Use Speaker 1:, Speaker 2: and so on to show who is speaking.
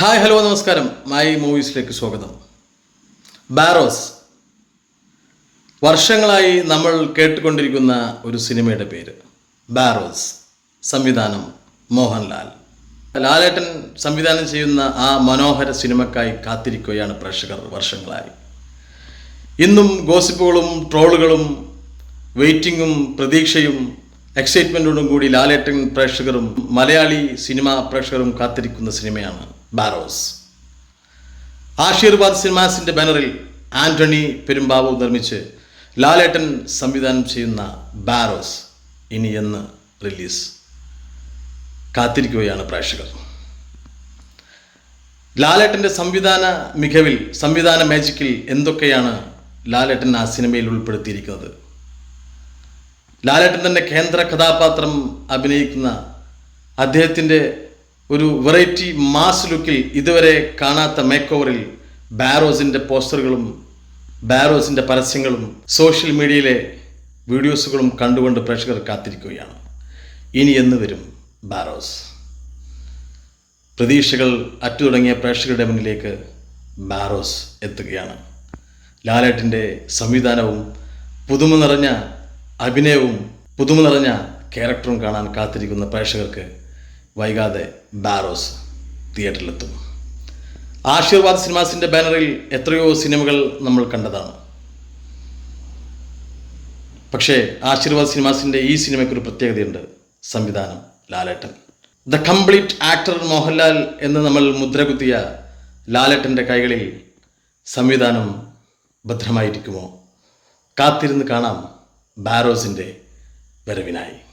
Speaker 1: Hi hello നമസ്കാരം. My മൂവീസിലേക്ക് സ്വാഗതം. ബാരോസ് വർഷങ്ങളായി നമ്മൾ കേട്ടുകൊണ്ടിരിക്കുന്ന ഒരു സിനിമയുടെ പേര്. ബാരോസ് സംവിധാനം മോഹൻലാൽ. ലാലേട്ടൻ സംവിധാനം ചെയ്യുന്ന ആ മനോഹര സിനിമക്കായി കാത്തിരിക്കുകയാണ് പ്രേക്ഷകർ വർഷങ്ങളായി. ഇന്നും ഗോസിപ്പുകളും ട്രോളുകളും വെയിറ്റിങ്ങും പ്രതീക്ഷയും എക്സൈറ്റ്മെന്റോടും കൂടി ലാലേട്ടൻ പ്രേക്ഷകരും മലയാളി സിനിമാ പ്രേക്ഷകരും കാത്തിരിക്കുന്ന സിനിമയാണ് ബാരോസ് ആശീർവാദ് സിനിമാസിന്റെ ബാനറിൽ ആന്റണി പെരുമ്പാവു നിർമ്മിച്ച് ലാലേട്ടൻ സംവിധാനം ചെയ്യുന്ന ബാറോസ് ഇനി എന്ന് റിലീസ്. കാത്തിരിക്കുകയാണ് പ്രേക്ഷകർ. ലാലേട്ടന്റെ സംവിധാന മികവിൽ സംവിധാന മാജിക്കിൽ എന്തൊക്കെയാണ് ലാലേട്ടൻ ആ സിനിമയിൽ ഉൾപ്പെടുത്തിയിരിക്കുന്നത്? ലാലേട്ടൻ തന്നെ കേന്ദ്ര കഥാപാത്രം അഭിനയിക്കുന്ന അദ്ദേഹത്തിന്റെ ഒരു വെറൈറ്റി മാസ് ലുക്കിൽ ഇതുവരെ കാണാത്ത മേക്ക് ഓവറിൽ ബാരോസിന്റെ പോസ്റ്ററുകളും ബാരോസിന്റെ പരസ്യങ്ങളും സോഷ്യൽ മീഡിയയിലെ വീഡിയോസുകളും കണ്ടുകൊണ്ട് പ്രേക്ഷകർ കാത്തിരിക്കുകയാണ്. ഇനി എന്ന് വരും ബാരോസ് പ്രതീക്ഷകൾ അറ്റു തുടങ്ങിയ പ്രേക്ഷകരുടെ മുന്നിലേക്ക് ബാരോസ് എത്തുകയാണ്. ലാലേട്ടിന്റെ സംവിധാനവും പുതുമ നിറഞ്ഞ അഭിനയവും പുതുമ നിറഞ്ഞ ക്യാരക്ടറും കാണാൻ കാത്തിരിക്കുന്ന പ്രേക്ഷകർക്ക് വൈകാതെ ബാരോസ് തിയേറ്ററിലെത്തും. ആശീർവാദ് സിനിമാസിന്റെ ബാനറിൽ എത്രയോ സിനിമകൾ നമ്മൾ കണ്ടതാണ്. പക്ഷേ ആശീർവാദ് സിനിമാസിന്റെ ഈ സിനിമയ്ക്കൊരു പ്രത്യേകതയുണ്ട്. സംവിധാനം Lalettan. The complete actor Mohanlal എന്ന് നമ്മൾ മുദ്രകുത്തിയ ലാലേട്ടന്റെ കൈകളിൽ സംവിധാനം ഭദ്രമായിരിക്കുമോ? കാത്തിരുന്ന് കാണാം ബാരോസിന്റെ വരവിനായി.